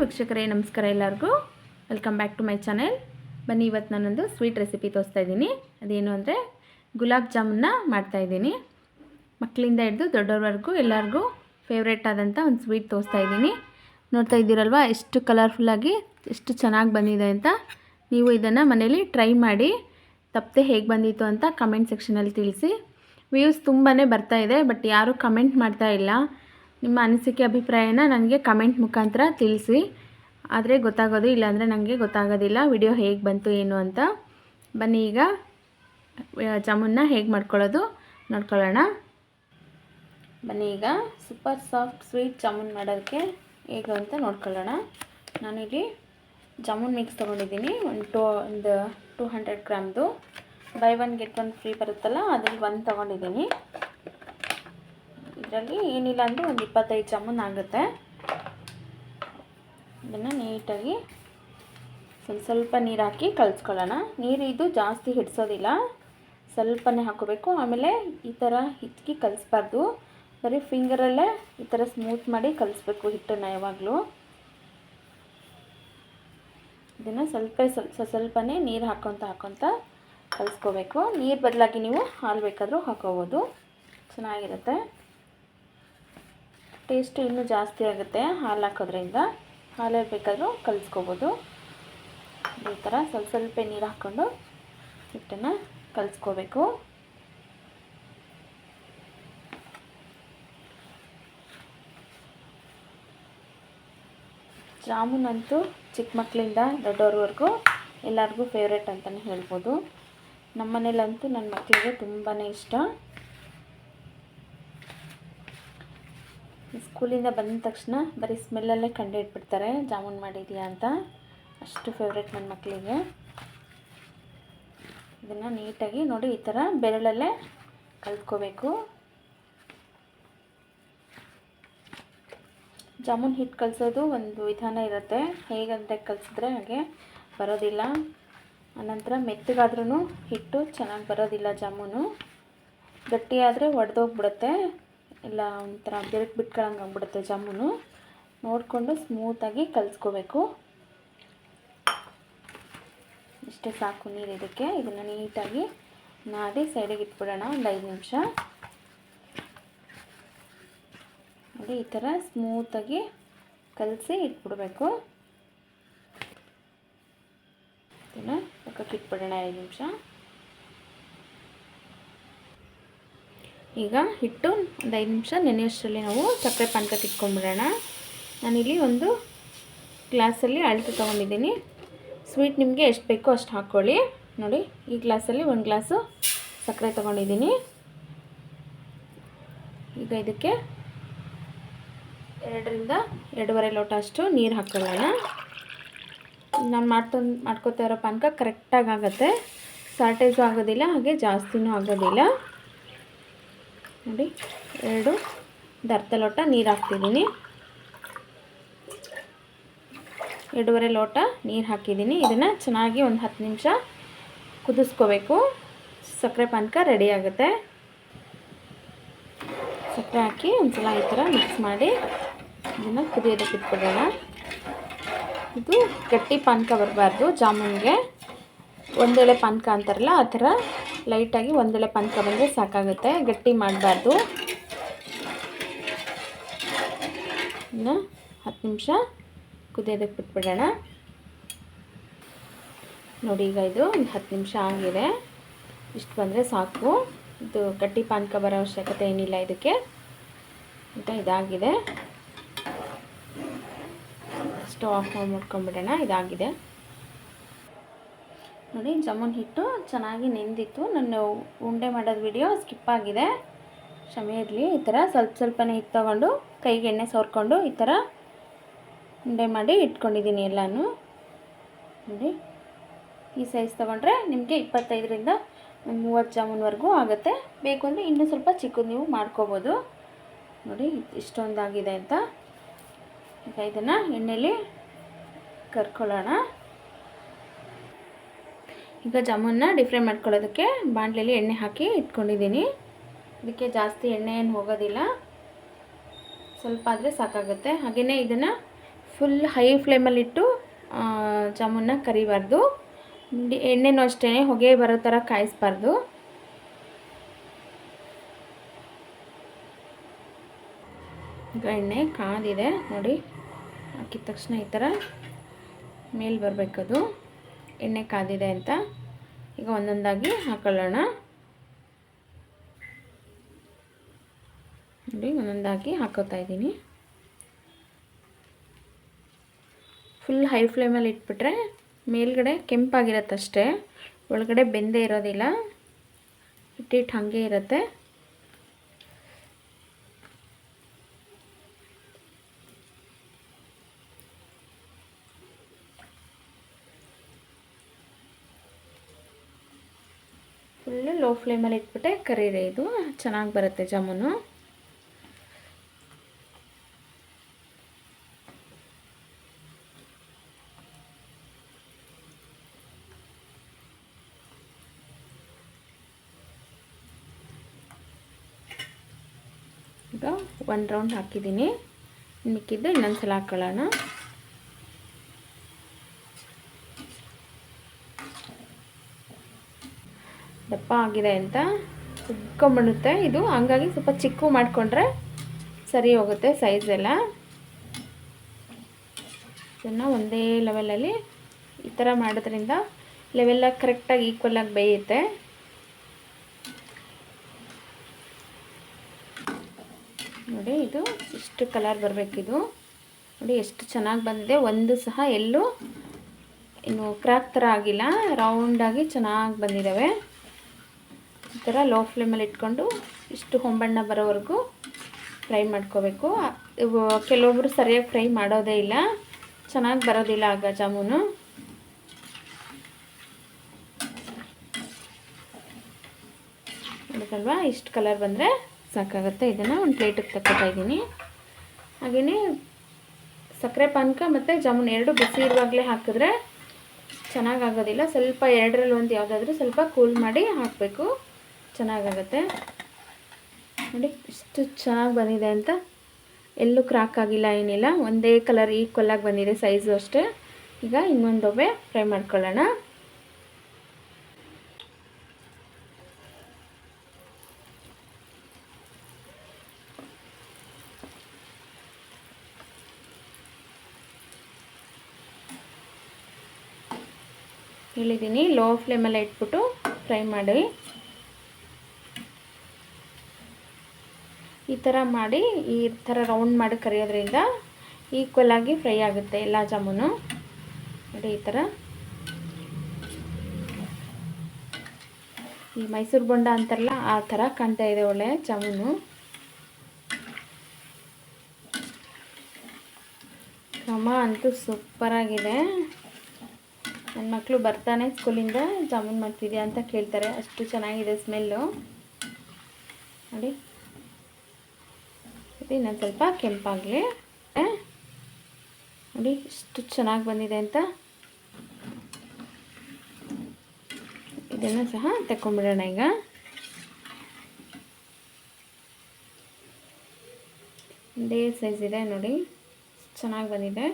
ವೀಕ್ಷಕರೇ, ನಮಸ್ಕಾರ ಎಲ್ಲರಿಗೂ. Welcome back to my channel ಬನ್ನಿ ಇವತ್ತು ನಾನೊಂದು ಸ್ವೀಟ್ ರೆಸಿಪಿ ತೋರಿಸ್ತಾ ಇದ್ದೀನಿ. ಅದೇನು ಅಂದರೆ ಗುಲಾಬ್ ಜಾಮೂನ್ನ ಮಾಡ್ತಾಯಿದ್ದೀನಿ ಮಕ್ಕಳಿಂದ ಹಿಡಿದು ದೊಡ್ಡವ್ರವರೆಗೂ ಎಲ್ಲರಿಗೂ ಫೇವ್ರೇಟ್ ಆದಂಥ ಒಂದು ಸ್ವೀಟ್ ತೋರಿಸ್ತಾ ಇದ್ದೀನಿ. ನೋಡ್ತಾ ಇದ್ದೀರಲ್ವ, ಎಷ್ಟು ಕಲರ್ಫುಲ್ಲಾಗಿ ಎಷ್ಟು ಚೆನ್ನಾಗಿ ಬಂದಿದೆ ಅಂತ. ನೀವು ಇದನ್ನು ಮನೇಲಿ ಟ್ರೈ ಮಾಡಿ, ತಪ್ಪದೆ ಹೇಗೆ ಬಂದಿತ್ತು ಅಂತ ಕಮೆಂಟ್ ಸೆಕ್ಷನಲ್ಲಿ ತಿಳಿಸಿ. ವ್ಯೂಸ್ ತುಂಬಾ ಬರ್ತಾ ಇದೆ ಬಟ್ ಯಾರೂ ಕಮೆಂಟ್ ಮಾಡ್ತಾ ಇಲ್ಲ. ನಿಮ್ಮ ಅನಿಸಿಕೆ ಅಭಿಪ್ರಾಯನ ನನಗೆ ಕಮೆಂಟ್ ಮುಖಾಂತರ ತಿಳಿಸಿ. ಆದರೆ ಗೊತ್ತಾಗೋದು ಇಲ್ಲಾಂದರೆ ನನಗೆ ಗೊತ್ತಾಗೋದಿಲ್ಲ, ವಿಡಿಯೋ ಹೇಗೆ ಬಂತು ಏನು ಅಂತ. ಬನ್ನಿ ಈಗ ಜಾಮೂನ್ನ ಹೇಗೆ ಮಾಡ್ಕೊಳ್ಳೋದು ನೋಡ್ಕೊಳ್ಳೋಣ. ಬನ್ನಿ ಈಗ ಸೂಪರ್ ಸಾಫ್ಟ್ ಸ್ವೀಟ್ ಜಾಮೂನ್ ಮಾಡೋದಕ್ಕೆ ಹೇಗೆ ಅಂತ ನೋಡ್ಕೊಳ್ಳೋಣ. ನಾನಿಲ್ಲಿ ಜಾಮೂನ್ ಮಿಕ್ಸ್ ತೊಗೊಂಡಿದ್ದೀನಿ, ಒಂದು ಟೂ ಒಂದು two hundred ಗ್ರಾಮ್ದು. Buy one get one free ಬರುತ್ತಲ್ಲ, ಅದರಲ್ಲಿ ಒಂದು ತೊಗೊಂಡಿದ್ದೀನಿ. ಇದರಲ್ಲಿ ಏನಿಲ್ಲ ಅಂದರೆ ಒಂದು ಇಪ್ಪತ್ತೈದು ಚಮನ್ ಆಗುತ್ತೆ. ಇದನ್ನು ನೀಟಾಗಿ ಸ್ವಲ್ಪ ಸ್ವಲ್ಪ ನೀರು ಹಾಕಿ ಕಲಿಸ್ಕೊಳ್ಳೋಣ. ನೀರು ಇದು ಜಾಸ್ತಿ ಹಿಡಿಸೋದಿಲ್ಲ. ಸ್ವಲ್ಪನೇ ಹಾಕೋಬೇಕು ಆಮೇಲೆ ಈ ಥರ ಹಿಚ್ಕಿ ಕಲಿಸ್ಬಾರ್ದು. ಬರೀ ಫಿಂಗರಲ್ಲೇ ಈ ಥರ ಸ್ಮೂತ್ ಮಾಡಿ ಕಲಿಸ್ಬೇಕು ಹಿಟ್ಟನ್ನು ಯಾವಾಗಲೂ. ಇದನ್ನು ಸ್ವಲ್ಪ ಸ್ವಲ್ಪ ಸ್ವಲ್ಪನೇ ನೀರು ಹಾಕ್ಕೊತ ಹಾಕ್ಕೊತ ಕಲಿಸ್ಕೋಬೇಕು. ನೀರು ಬದಲಾಗಿ ನೀವು ಹಾಲು ಬೇಕಾದರೂ ಹಾಕೋಬೋದು ಚೆನ್ನಾಗಿರುತ್ತೆ. ಟೇಸ್ಟು ಇನ್ನೂ ಜಾಸ್ತಿ ಆಗುತ್ತೆ ಹಾಲು ಹಾಕೋದ್ರಿಂದ. ಹಾಲಲ್ಲಿ ಬೇಕಾದರೂ ಕಲಿಸ್ಕೋಬೋದು. ಈ ಥರ ಸ್ವಲ್ಪ ಸ್ವಲ್ಪ ನೀರು ಹಾಕ್ಕೊಂಡು ಹಿಟ್ಟನ್ನು ಕಲಿಸ್ಕೋಬೇಕು. ಜಾಮೂನ್ ಅಂತೂ ಚಿಕ್ಕ ಮಕ್ಕಳಿಂದ ದೊಡ್ಡವ್ರವರೆಗೂ ಎಲ್ಲರಿಗೂ ಫೇವ್ರೇಟ್ ಅಂತಲೇ ಹೇಳ್ಬೋದು. ನಮ್ಮ ಮನೇಲಂತೂ ನನ್ನ ಮಕ್ಕಳಿಗೆ ತುಂಬಾ ಇಷ್ಟ. ಸ್ಕೂಲಿಂದ ಬಂದ ತಕ್ಷಣ ಬರೀ ಸ್ಮೆಲ್ಲಲ್ಲೇ ಕಂಡು ಇಟ್ಬಿಡ್ತಾರೆ ಜಾಮೂನ್ ಮಾಡಿದೆಯಾ ಅಂತ. ಅಷ್ಟು ಫೇವ್ರೇಟ್ ನನ್ನ ಮಕ್ಕಳಿಗೆ ಇದನ್ನು ನೀಟಾಗಿ ನೋಡಿ ಈ ಥರ ಬೆರಳಲ್ಲೇ ಕಲ್ತ್ಕೋಬೇಕು. ಜಾಮೂನ್ ಹಿಟ್ಟು ಕಲಿಸೋದು ಒಂದು ವಿಧಾನ ಇರುತ್ತೆ. ಹೇಗಂತ ಕಲಿಸಿದ್ರೆ ಹಾಗೆ ಬರೋದಿಲ್ಲ. ಆನಂತರ ಮೆತ್ತಗಾದ್ರೂ ಹಿಟ್ಟು ಚೆನ್ನಾಗಿ ಬರೋದಿಲ್ಲ ಜಾಮೂನು. ಗಟ್ಟಿಯಾದರೆ ಒಡೆದೋಗ್ಬಿಡುತ್ತೆ. ಇಲ್ಲ ಒಂಥರ ಬಿರುಕು ಬಿಟ್ಕೊಳಂಗೆ ಆಗ್ಬಿಡುತ್ತೆ ಜಾಮೂನು. ನೋಡಿಕೊಂಡು ಸ್ಮೂತಾಗಿ ಕಲಿಸ್ಕೋಬೇಕು. ಇಷ್ಟೇ ಸಾಕು ನೀರು ಇದಕ್ಕೆ. ಇದನ್ನು ನೀಟಾಗಿ ನಾದಿ ಸೈಡಿಗೆ ಇಟ್ಬಿಡೋಣ ಒಂದು ಐದು ನಿಮಿಷ. ನೋಡಿ, ಈ ಥರ ಸ್ಮೂತಾಗಿ ಕಲಸಿ ಇಟ್ಬಿಡ್ಬೇಕು. ಇದನ್ನು ಪಕ್ಕಕ್ಕೆ ಇಟ್ಬಿಡೋಣ ಐದು ನಿಮಿಷ. ಈಗ ಹಿಟ್ಟು ಒಂದು ಐದು ನಿಮಿಷ ನೆನೆಯೋಷ್ಟರಲ್ಲಿ ನಾವು ಸಕ್ಕರೆ ಪಾನಕ ಇಟ್ಕೊಂಡ್ಬಿಡೋಣ. ನಾನಿಲ್ಲಿ ಒಂದು ಗ್ಲಾಸಲ್ಲಿ ಅಳತೆ ತೊಗೊಂಡಿದ್ದೀನಿ. ಸ್ವೀಟ್ ನಿಮಗೆ ಎಷ್ಟು ಬೇಕೋ ಅಷ್ಟು ಹಾಕ್ಕೊಳ್ಳಿ. ನೋಡಿ, ಈ ಗ್ಲಾಸಲ್ಲಿ ಒಂದು ಗ್ಲಾಸು ಸಕ್ಕರೆ ತೊಗೊಂಡಿದ್ದೀನಿ. ಈಗ ಇದಕ್ಕೆ ಎರಡರಿಂದ ಎರಡೂವರೆ ಲೋಟ ಅಷ್ಟು ನೀರು ಹಾಕ್ಕೊಳ್ಳೋಣ. ನಾನು ಮಾಡ್ಕೊಂಡು ಮಾಡ್ಕೋತಾ ಇರೋ ಪಾನಕ ಕರೆಕ್ಟಾಗಿ ಆಗುತ್ತೆ. ಶಾರ್ಟೇಜು ಆಗೋದಿಲ್ಲ, ಹಾಗೆ ಜಾಸ್ತಿನೂ ಆಗೋದಿಲ್ಲ. ನೋಡಿ, ಎರಡು ಅರ್ಧ ಲೋಟ ನೀರು ಹಾಕ್ತಿದ್ದೀನಿ. ಎರಡೂವರೆ ಲೋಟ ನೀರು ಹಾಕಿದ್ದೀನಿ. ಇದನ್ನು ಚೆನ್ನಾಗಿ ಒಂದು ಹತ್ತು ನಿಮಿಷ ಕುದಿಸ್ಕೋಬೇಕು. ಸಕ್ಕರೆ ಪಾನಕ ರೆಡಿ ಆಗುತ್ತೆ. ಸಕ್ಕರೆ ಹಾಕಿ ಒಂದ್ಸಲ ಈ ಥರ ಮಿಕ್ಸ್ ಮಾಡಿ ಇದನ್ನು ಕುದಿಯೋದಕ್ಕೆ ಇಟ್ಬಿಡೋಣ. ಇದು ಗಟ್ಟಿ ಪಾನಕ ಬರಬಾರ್ದು ಜಾಮೂನ್ಗೆ. ಒಂದೆಳೆ ಪಾನಕ ಅಂತಾರಲ್ಲ, ಆ ಥರ ಲೈಟಾಗಿ ಒಂದೆಳೆ ಪಾನಕ ಬಂದರೆ ಸಾಕಾಗುತ್ತೆ. ಗಟ್ಟಿ ಮಾಡಬಾರ್ದು. ಇನ್ನು ಹತ್ತು ನಿಮಿಷ ಕುದಿಯೋದಕ್ಕೆ ಬಿಟ್ಬಿಡೋಣ. ನೋಡಿ ಈಗ ಇದು ಒಂದು ಹತ್ತು ನಿಮಿಷ ಆಗಿದೆ. ಇಷ್ಟು ಬಂದರೆ ಸಾಕು. ಇದು ಗಟ್ಟಿ ಪಾನಕ ಬರೋ ಅವಶ್ಯಕತೆ ಏನಿಲ್ಲ ಇದಕ್ಕೆ. ಅಂತ ಇದಾಗಿದೆ. ಸ್ಟವ್ ಆಫ್ ಮಾಡಿ ಮಾಡ್ಕೊಂಬಿಡೋಣ ಇದಾಗಿದೆ. ನೋಡಿ, ಜಾಮೂನ್ ಹಿಟ್ಟು ಚೆನ್ನಾಗಿ ನೆಂದಿತ್ತು. ನನ್ನ ಉಂಡೆ ಮಾಡೋದು ವಿಡಿಯೋ ಸ್ಕಿಪ್ ಆಗಿದೆ. ಕ್ಷಮೆ ಇರಲಿ, ಈ ಥರ ಸ್ವಲ್ಪ ಸ್ವಲ್ಪನೇ ಹಿಟ್ಟು ತೊಗೊಂಡು, ಕೈಗೆ ಎಣ್ಣೆ ಸೋರ್ಕೊಂಡು ಈ ಥರ ಉಂಡೆ ಮಾಡಿ ಇಟ್ಕೊಂಡಿದ್ದೀನಿ ಎಲ್ಲನೂ. ನೋಡಿ, ಈ ಸೈಜ್ ತೊಗೊಂಡ್ರೆ ನಿಮಗೆ ಇಪ್ಪತ್ತೈದರಿಂದ ಮೂವತ್ತು ಜಾಮೂನ್ವರೆಗೂ ಆಗುತ್ತೆ. ಬೇಕು ಅಂದರೆ ಇನ್ನೂ ಸ್ವಲ್ಪ ಚಿಕ್ಕದು ನೀವು ಮಾಡ್ಕೋಬೋದು. ನೋಡಿ, ಇಷ್ಟೊಂದಾಗಿದೆ ಅಂತ. ಈಗ ಇದನ್ನು ಎಣ್ಣೆಯಲ್ಲಿ ಕರ್ಕೊಳ್ಳೋಣ. ಈಗ ಜಾಮೂನ್ನ ಡಿಫ್ರೈ ಮಾಡ್ಕೊಳ್ಳೋದಕ್ಕೆ ಬಾಣಲೆಯಲ್ಲಿ ಎಣ್ಣೆ ಹಾಕಿ ಇಟ್ಕೊಂಡಿದ್ದೀನಿ. ಇದಕ್ಕೆ ಜಾಸ್ತಿ ಎಣ್ಣೆ ಏನು ಹೋಗೋದಿಲ್ಲ. ಸ್ವಲ್ಪ ಆದರೆ ಸಾಕಾಗುತ್ತೆ. ಹಾಗೆಯೇ ಇದನ್ನು ಫುಲ್ ಹೈ ಫ್ಲೇಮಲ್ಲಿಟ್ಟು ಜಾಮೂನ್ನ ಕರಿಬಾರ್ದು. ಎಣ್ಣೆನೂ ಅಷ್ಟೇ, ಹೊಗೆ ಬರೋ ಥರ ಕಾಯಿಸ್ಬಾರ್ದು. ಈಗ ಎಣ್ಣೆ ಕಾದಿದೆ, ನೋಡಿ. ಹಾಕಿದ ತಕ್ಷಣ ಈ ಥರ ಮೇಲೆ ಬರಬೇಕದು. ಎಣ್ಣೆ ಕಾದಿದೆ ಅಂತ ಈಗ ಒಂದೊಂದಾಗಿ ಹಾಕೊಳ್ಳೋಣ. ನೋಡಿ, ಒಂದೊಂದಾಗಿ ಹಾಕೋತಾ ಇದ್ದೀನಿ. ಫುಲ್ ಹೈ ಫ್ಲೇಮಲ್ಲಿ ಇಟ್ಬಿಟ್ರೆ ಮೇಲ್ಗಡೆ ಕೆಂಪಾಗಿರತ್ತಷ್ಟೇ, ಒಳಗಡೆ ಬೆಂದೇ ಇರೋದಿಲ್ಲ ಇಟ್ಟಿಟ್ಟು ಹಾಗೆ ಇರುತ್ತೆ. ಫುಲ್ಲು ಲೋ ಫ್ಲೇಮಲ್ಲಿ ಇಟ್ಬಿಟ್ಟೆ ಕರೀರಿ ಇದು. ಚೆನ್ನಾಗಿ ಬರುತ್ತೆ ಜಾಮೂನು. ಈಗ ಒನ್ ರೌಂಡ್ ಹಾಕಿದ್ದೀನಿ. ಮಿಕ್ಕಿದ್ದು ಇನ್ನೊಂದು ಸಲ ಹಾಕ್ಕೊಳ್ಳೋಣ ಆಗಿದೆ ಅಂತ ಉಕ್ಕೊಂಬಿಡುತ್ತೆ ಇದು ಹಂಗಾಗಿ ಸ್ವಲ್ಪ ಚಿಕ್ಕ ಮಾಡಿಕೊಂಡ್ರೆ ಸರಿ ಹೋಗುತ್ತೆ ಸೈಜ್ ಎಲ್ಲ. ಇದನ್ನು ಒಂದೇ ಲೆವೆಲಲ್ಲಿ ಈ ಥರ ಮಾಡೋದ್ರಿಂದ ಲೆವೆಲ್ಲ ಕರೆಕ್ಟಾಗಿ ಈಕ್ವಲಾಗಿ ಬೇಯುತ್ತೆ. ನೋಡಿ, ಇದು ಇಷ್ಟು ಕಲರ್ ಬರಬೇಕಿದು ನೋಡಿ, ಎಷ್ಟು ಚೆನ್ನಾಗಿ ಬಂದಿದೆ. ಒಂದು ಸಹ ಎಲ್ಲೂ ಇನ್ನು ಕ್ರ್ಯಾಕ್ ಥರ ಆಗಿಲ್ಲ. ರೌಂಡಾಗಿ ಚೆನ್ನಾಗಿ ಬಂದಿದ್ದಾವೆ. ಈ ಥರ ಲೋ ಫ್ಲೇಮಲ್ಲಿ ಇಟ್ಕೊಂಡು ಇಷ್ಟು ಹೊಂಬಣ್ಣ ಬರೋವರೆಗೂ ಫ್ರೈ ಮಾಡ್ಕೋಬೇಕು. ಕೆಲವೊಬ್ಬರು ಸರಿಯಾಗಿ ಫ್ರೈ ಮಾಡೋದೇ ಇಲ್ಲ. ಚೆನ್ನಾಗಿ ಬರೋದಿಲ್ಲ ಆಗ ಜಾಮೂನು ಅದಕ್ಕಲ್ವಾ ಇಷ್ಟು ಕಲರ್ ಬಂದರೆ ಸಾಕಾಗುತ್ತೆ. ಇದನ್ನು ಒಂದು ಪ್ಲೇಟಿಗೆ ತಕ್ಕೊತಾ ಇದ್ದೀನಿ. ಹಾಗೆಯೇ ಸಕ್ಕರೆ ಪಾನಕ ಮತ್ತು ಜಾಮೂನ್ ಎರಡು ಬಿಸಿ ಇರುವಾಗಲೇ ಹಾಕಿದ್ರೆ ಚೆನ್ನಾಗಾಗೋದಿಲ್ಲ. ಸ್ವಲ್ಪ ಎರಡರಲ್ಲಿ ಒಂದು ಯಾವುದಾದ್ರೂ ಸ್ವಲ್ಪ ಕೂಲ್ ಮಾಡಿ ಹಾಕಬೇಕು. ಚೆನ್ನಾಗಾಗತ್ತೆ. ನೋಡಿ, ಇಷ್ಟು ಚೆನ್ನಾಗಿ ಬಂದಿದೆ ಅಂತ. ಎಲ್ಲೂ ಕ್ರಾಕ್ ಆಗಿಲ್ಲ, ಏನಿಲ್ಲ. ಒಂದೇ ಕಲರ್ ಈಕ್ವಲಾಗಿ ಬಂದಿದೆ ಸೈಜು ಅಷ್ಟೇ. ಈಗ ಇನ್ನೊಂದು ಒಬ್ಬೆ ಫ್ರೈ ಮಾಡ್ಕೊಳ್ಳೋಣ. ಹೇಳಿದ್ದೀನಿ ಲೋ ಫ್ಲೇಮಲ್ಲಿ ಇಟ್ಬಿಟ್ಟು ಫ್ರೈ ಮಾಡಿ. ಥರ ಮಾಡಿ ಈ ಥರ ರೌಂಡ್ ಮಾಡಿ ಕರಿಯೋದ್ರಿಂದ ಈಕ್ವಲ್ ಆಗಿ ಫ್ರೈ ಆಗುತ್ತೆ ಎಲ್ಲ ಜಾಮೂನು. ನೋಡಿ ಈ ಥರ. ಈ ಮೈಸೂರು ಬೊಂಡ ಅಂತಾರಲ್ಲ, ಆ ಥರ ಕಾಣ್ತಾ ಇದೆ ಒಳ್ಳೆ ಜಾಮೂನು. ಕ್ರಮ ಅಂತೂ ಸೂಪರಾಗಿದೆ ನನ್ನ ಮಕ್ಕಳು ಬರ್ತಾನೆ ಸ್ಕೂಲಿಂದ ಜಾಮೂನ್ ಮಾಡ್ತಿದ್ಯಾ ಅಂತ ಕೇಳ್ತಾರೆ. ಅಷ್ಟು ಚೆನ್ನಾಗಿದೆ ಸ್ಮೆಲ್ಲು ನೋಡಿ. ಇದು ಇನ್ನೊಂದು ಸ್ವಲ್ಪ ಕೆಂಪಾಗಲಿ. ನೋಡಿ, ಇಷ್ಟು ಚೆನ್ನಾಗಿ ಬಂದಿದೆ ಅಂತ. ಇದನ್ನು ಸಹ ತಗೊಂಡ್ಬಿಡೋಣ ಈಗ. ಒಂದೇ ಸೈಜ್ ಇದೆ, ನೋಡಿ. ಚೆನ್ನಾಗಿ ಬಂದಿದೆ.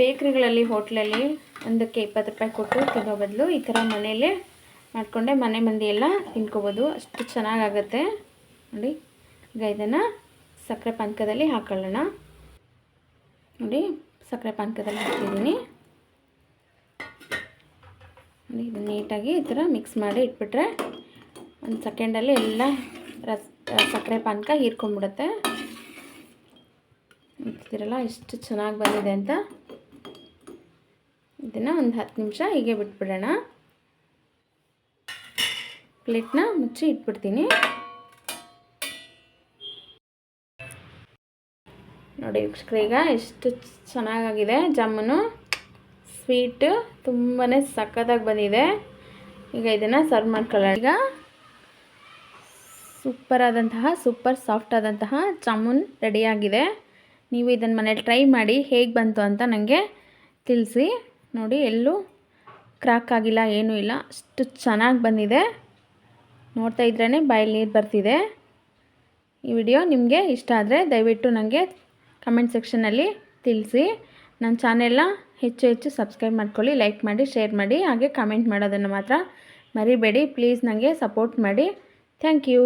ಬೇಕ್ರಿಗಳಲ್ಲಿ, ಹೋಟ್ಲಲ್ಲಿ ಒಂದಕ್ಕೆ ಇಪ್ಪತ್ತು ರೂಪಾಯಿ ಕೊಟ್ಟು ತಿನ್ನೋ ಬದಲು ಈ ಥರ ಮನೆಯಲ್ಲೇ ಮಾಡಿಕೊಂಡೆ ಮನೆ ಮಂದಿ ಎಲ್ಲ ತಿನ್ಕೋಬೋದು. ಅಷ್ಟು ಚೆನ್ನಾಗಾಗತ್ತೆ. ನೋಡಿ, ಈಗ ಇದನ್ನು ಸಕ್ಕರೆ ಪಾನಕದಲ್ಲಿ ಹಾಕೊಳ್ಳೋಣ. ನೋಡಿ, ಸಕ್ಕರೆ ಪಾನಕದಲ್ಲಿ ಹಾಕಿದ್ದೀನಿ. ನೋಡಿ ಇದು ನೀಟಾಗಿ ಈ ಥರ ಮಿಕ್ಸ್ ಮಾಡಿ ಇಟ್ಬಿಟ್ರೆ ಒಂದು ಸೆಕೆಂಡಲ್ಲಿ ಎಲ್ಲ ರಸ್, ಸಕ್ಕರೆ ಪಾನಕ ಹೀರ್ಕೊಂಡ್ಬಿಡುತ್ತೆ ನೋಡ್ತಿದ್ದೀರಲ್ಲ, ಎಷ್ಟು ಚೆನ್ನಾಗಿ ಬಂದಿದೆ ಅಂತ. ಇದನ್ನು ಒಂದು ಹತ್ತು ನಿಮಿಷ ಹೀಗೆ ಬಿಟ್ಬಿಡೋಣ. ಪ್ಲೇಟ್ನ ಮುಚ್ಚಿ ಇಟ್ಬಿಡ್ತೀನಿ. ನೋಡಿ ವೀಕ್ಷಕರು, ಈಗ ಎಷ್ಟು ಚೆನ್ನಾಗಾಗಿದೆ ಜಾಮೂನು. ಸ್ವೀಟು ತುಂಬಾ ಸಖತ್ತಾಗಿ ಬಂದಿದೆ. ಈಗ ಇದನ್ನು ಸರ್ವ್ ಮಾಡ್ಕೊಳ್ಳೋಣ. ಈಗ ಸೂಪರ್ ಆದಂತಹ ಸೂಪರ್ ಸಾಫ್ಟ್ ಆದಂತಹ ಜಾಮೂನ್ ರೆಡಿಯಾಗಿದೆ ನೀವು ಇದನ್ನು ಮನೇಲಿ ಟ್ರೈ ಮಾಡಿ ಹೇಗೆ ಬಂತು ಅಂತ ನನಗೆ ತಿಳಿಸಿ. ನೋಡಿ ಎಲ್ಲೂ ಕ್ರಾಕ್ ಆಗಿಲ್ಲ, ಏನೂ ಇಲ್ಲ. ಅಷ್ಟು ಚೆನ್ನಾಗಿ ಬಂದಿದೆ. ನೋಡ್ತಾ ಇದ್ರೇ ಬಾಯಲ್ಲಿ ನೀರು ಬರ್ತಿದೆ. ಈ ವಿಡಿಯೋ ನಿಮಗೆ ಇಷ್ಟ ಆದರೆ ದಯವಿಟ್ಟು ನನಗೆ ಕಮೆಂಟ್ ಸೆಕ್ಷನಲ್ಲಿ ತಿಳಿಸಿ. ನನ್ನ ಚಾನೆಲ್ನ ಹೆಚ್ಚು ಹೆಚ್ಚು ಸಬ್ಸ್ಕ್ರೈಬ್ ಮಾಡ್ಕೊಳ್ಳಿ ಲೈಕ್ ಮಾಡಿ ಶೇರ್ ಮಾಡಿ, ಹಾಗೆ ಕಮೆಂಟ್ ಮಾಡೋದನ್ನು ಮಾತ್ರ ಮರಿಬೇಡಿ. ಪ್ಲೀಸ್ ನನಗೆ ಸಪೋರ್ಟ್ ಮಾಡಿ. Thank you